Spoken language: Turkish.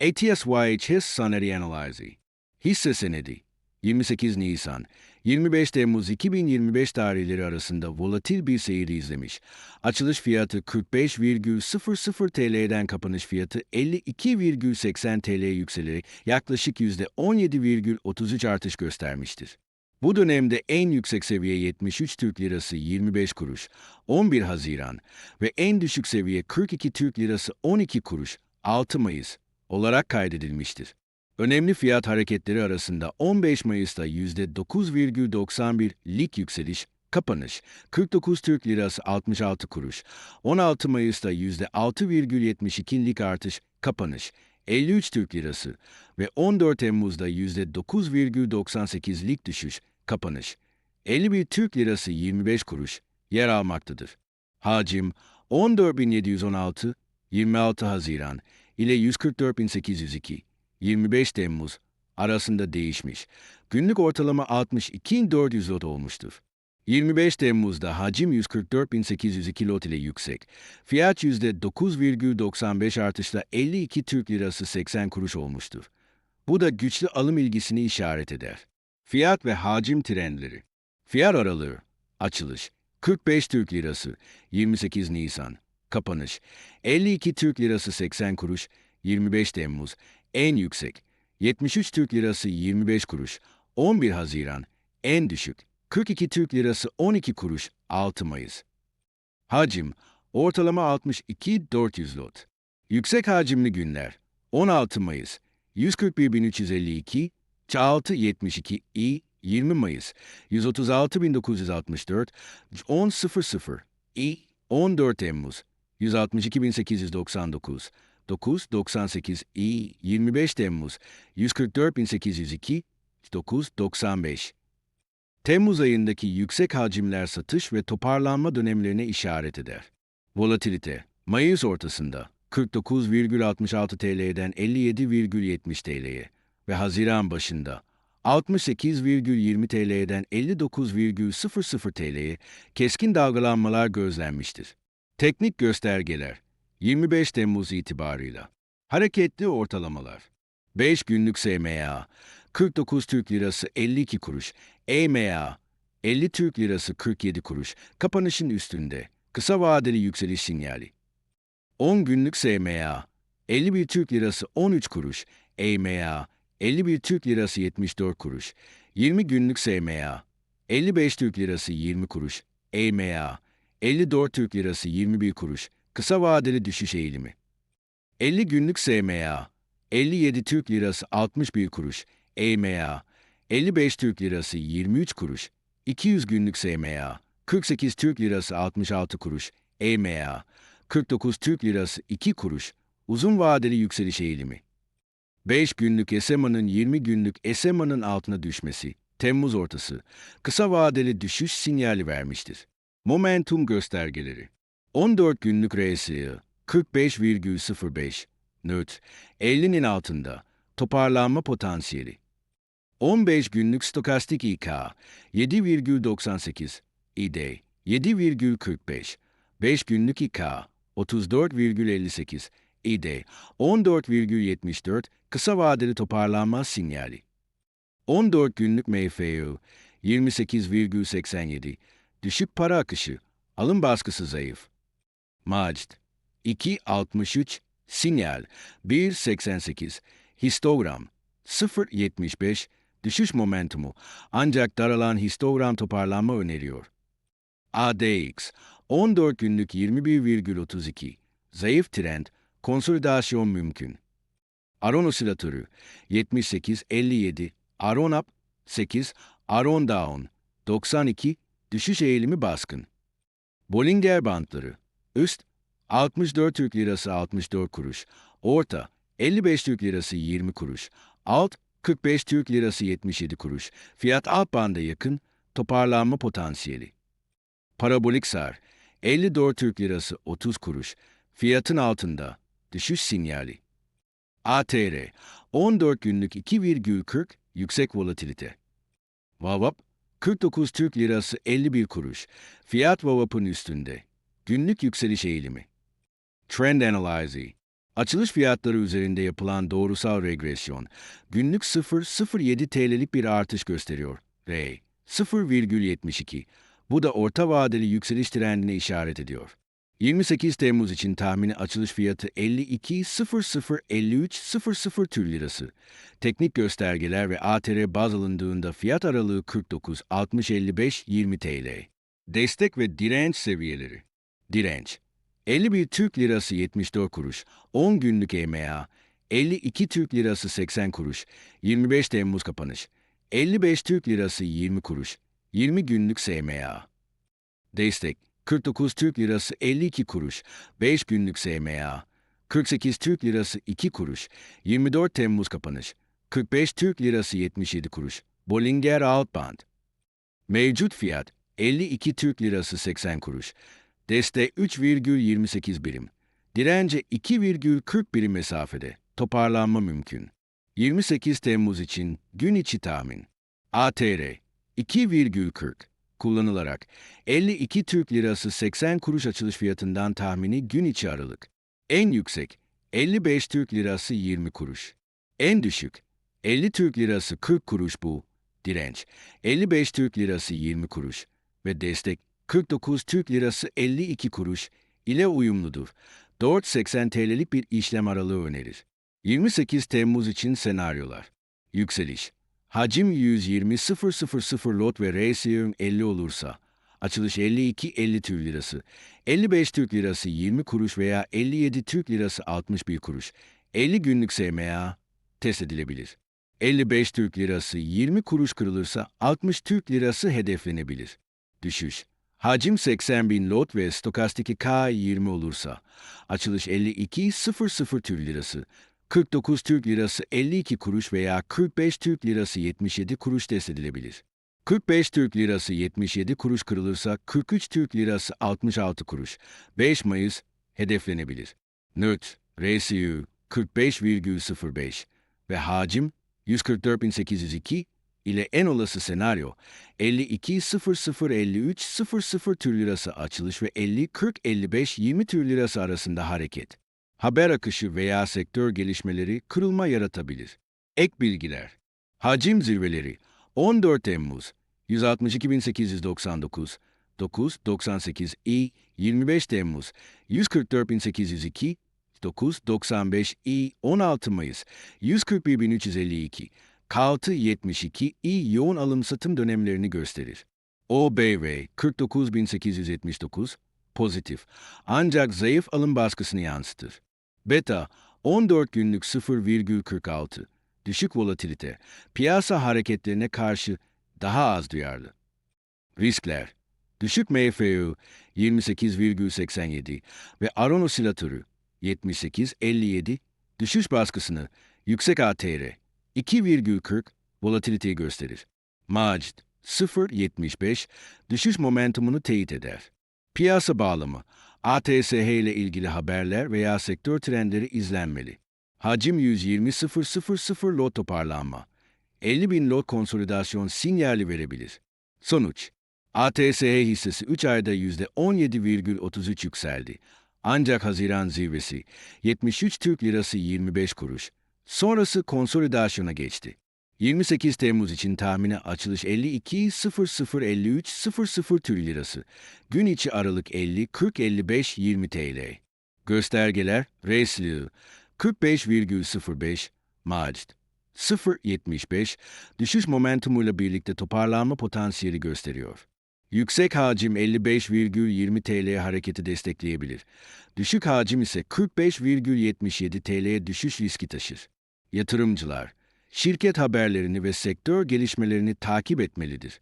ATSYHS Sanary Analyze Hisse senedi 28 Nisan 25 Temmuz 2025 tarihleri arasında volatil bir seyir izlemiş. Açılış fiyatı 45,00 TL'den kapanış fiyatı 52,80 TL'ye yükselerek yaklaşık %17,33 artış göstermiştir. Bu dönemde en yüksek seviye 73 Türk Lirası 25 kuruş 11 Haziran ve en düşük seviye 42 Türk Lirası 12 kuruş 6 Mayıs olarak kaydedilmiştir. Önemli fiyat hareketleri arasında 15 Mayıs'ta %9,91'lik yükseliş, kapanış 49 Türk Lirası 66 kuruş, 16 Mayıs'ta %6,72'lik artış, kapanış 53 Türk Lirası ve 14 Temmuz'da %9,98'lik düşüş, kapanış 51 Türk Lirası 25 kuruş yer almaktadır. Hacim 14.716, 26 Haziran ile 144.802, 25 Temmuz arasında değişmiş. Günlük ortalama 62.400 lot olmuştur. 25 Temmuz'da hacim 144.802 lot ile yüksek. Fiyat %9,95 artışla 52 Türk Lirası 80 kuruş olmuştur. Bu da güçlü alım ilgisini işaret eder. Fiyat ve hacim trendleri. Fiyat aralığı. Açılış. 45 Türk Lirası. 28 Nisan. Kapanış. 52 Türk Lirası 80 kuruş. 25 Temmuz. En yüksek. 73 Türk Lirası 25 kuruş. 11 Haziran. En düşük. 42 Türk Lirası 12 kuruş. 6 Mayıs. Hacim. Ortalama 62 400 lot. Yüksek hacimli günler. 16 Mayıs. 141.352, 672 i 20 Mayıs 136.964 10.00 i 14 Temmuz 162.899 9.98 i 25 Temmuz 144.802 9.95 Temmuz ayındaki yüksek hacimler satış ve toparlanma dönemlerine işaret eder. Volatilite Mayıs ortasında 49,66 TL'den 57,70 TL'ye ve Haziran başında 68,20 TL'den 59,00 TL'ye keskin dalgalanmalar gözlenmiştir. Teknik göstergeler 25 Temmuz itibarıyla. Hareketli ortalamalar. 5 günlük SMA 49 Türk Lirası 52 kuruş, EMA 50 Türk Lirası 47 kuruş, kapanışın üstünde, kısa vadeli yükseliş sinyali. 10 günlük SMA 51 Türk Lirası 13 kuruş, EMA 51 Türk Lirası 74 kuruş, 20 günlük SMA 55 Türk Lirası 20 kuruş, EMA 54 Türk Lirası 21 kuruş, kısa vadeli düşüş eğilimi. 50 günlük SMA 57 Türk Lirası 61 kuruş, EMA 55 Türk Lirası 23 kuruş, 200 günlük SMA 48 Türk Lirası 66 kuruş, EMA 49 Türk Lirası 2 kuruş, uzun vadeli yükseliş eğilimi. 5 günlük SMA'nın 20 günlük SMA'nın altına düşmesi, Temmuz ortası, kısa vadeli düşüş sinyali vermiştir. Momentum göstergeleri. 14 günlük RSI 45,05, nöt, 50'nin altında, toparlanma potansiyeli. 15 günlük stokastik İK 7,98, İD 7,45, 5 günlük İK 34,58, İD 14,74 kısa vadeli toparlanma sinyali. 14 günlük MFU 28,87 düşük para akışı, alım baskısı zayıf. Macd 2,63 sinyal. 1,88 histogram. 0,75 düşüş momentumu. Ancak daralan histogram toparlanma öneriyor. ADX 14 günlük 21,32 zayıf trend. Konsolidasyon mümkün. Aron osilatörü 78-57, Aron up 8, Aron down 92, düşüş eğilimi baskın. Bollinger bantları üst 64 Türk Lirası 64 kuruş, orta 55 Türk Lirası 20 kuruş, alt 45 Türk Lirası 77 kuruş, fiyat alt banda yakın, toparlanma potansiyeli. Parabolik sar 54 Türk Lirası 30 kuruş, fiyatın altında, düşüş sinyali. ATR 14 günlük 2,40 yüksek volatilite. VAVAP 49 Türk Lirası 51 kuruş. Fiyat VAVAP'ın üstünde. Günlük yükseliş eğilimi. Trend Analyze Açılış fiyatları üzerinde yapılan doğrusal regresyon, günlük 0.07 TL'lik bir artış gösteriyor. R 0,72. Bu da orta vadeli yükseliş trendine işaret ediyor. 28 Temmuz için tahmini açılış fiyatı 52.0053.00 Türk Lirası. Teknik göstergeler ve ATR baz alındığında fiyat aralığı 49.60-55-20 TL. Destek ve direnç seviyeleri. Direnç 51 Türk Lirası 74 kuruş, 10 günlük EMA, 52 Türk Lirası 80 kuruş, 25 Temmuz kapanış, 55 Türk Lirası 20 kuruş, 20 günlük SMA. Destek 49 Türk Lirası 52 kuruş, 5 günlük SMA. 48 Türk Lirası 2 kuruş, 24 Temmuz kapanış. 45 Türk Lirası 77 kuruş, Bollinger Outbound. Mevcut fiyat 52 Türk Lirası 80 kuruş. Deste 3,28 birim. Dirence 2,40 birim mesafede. Toparlanma mümkün. 28 Temmuz için gün içi tahmin. ATR 2,40 kullanılarak 52 Türk Lirası 80 kuruş açılış fiyatından tahmini gün içi aralık. En yüksek 55 Türk Lirası 20 kuruş. En düşük 50 Türk Lirası 40 kuruş bu. Direnç 55 Türk Lirası 20 kuruş ve destek 49 Türk Lirası 52 kuruş ile uyumludur. 4.80 TL'lik bir işlem aralığı önerir. 28 Temmuz için senaryolar. Yükseliş. Hacim 120.000 lot ve RSI'ın 50 olursa, açılış 52-50 Türk Lirası, 55 Türk Lirası 20 kuruş veya 57 Türk Lirası 61 kuruş, 50 günlük SMA test edilebilir. 55 Türk Lirası 20 kuruş kırılırsa 60 Türk Lirası hedeflenebilir. Düşüş. Hacim 80 bin lot ve stokastiki K 20 olursa, açılış 52.00 Türk Lirası, 49 Türk Lirası 52 kuruş veya 45 Türk Lirası 77 kuruş test edilebilir. 45 Türk Lirası 77 kuruş kırılırsa 43 Türk Lirası 66 kuruş. 5 Mayıs hedeflenebilir. NÖT, RSU 45,05 ve hacim 144.802 ile en olası senaryo 52.0053.00 Türk Lirası açılış ve 50-40-55-20 Türk Lirası arasında hareket. Haber akışı veya sektör gelişmeleri kırılma yaratabilir. Ek bilgiler. Hacim zirveleri 14 Temmuz 162.899 998 i 25 Temmuz 144.802 995 i 16 Mayıs 141.352 Kaltı 72 i yoğun alım satım dönemlerini gösterir. OBV 49879 pozitif ancak zayıf alım baskısını yansıtır. Beta 14 günlük 0,46 düşük volatilite piyasa hareketlerine karşı daha az duyarlı. Riskler düşük MFU 28,87 ve Aron osilatörü 78,57 düşüş baskısını yüksek ATR 2,40 volatiliteyi gösterir. Macd 0.75 düşüş momentumunu teyit eder. Piyasa bağlamı ATSH ile ilgili haberler veya sektör trendleri izlenmeli. Hacim 120.000 lot toparlanma. 50 bin lot konsolidasyon sinyali verebilir. Sonuç ATSH hissesi 3 ayda %17,33 yükseldi. Ancak Haziran zirvesi 73 Türk Lirası 25 kuruş. Sonrası konsolidasyona geçti. 28 Temmuz için tahmini açılış 52.0053.00 Türk Lirası. Gün içi aralık 50, 40, 55, 20 TL. Göstergeler Resli 45,05 Macd 0.75 düşüş momentumuyla birlikte toparlanma potansiyeli gösteriyor. Yüksek hacim 55,20 TL'ye hareketi destekleyebilir. Düşük hacim ise 45,77 TL'ye düşüş riski taşır. Yatırımcılar, şirket haberlerini ve sektör gelişmelerini takip etmelidir.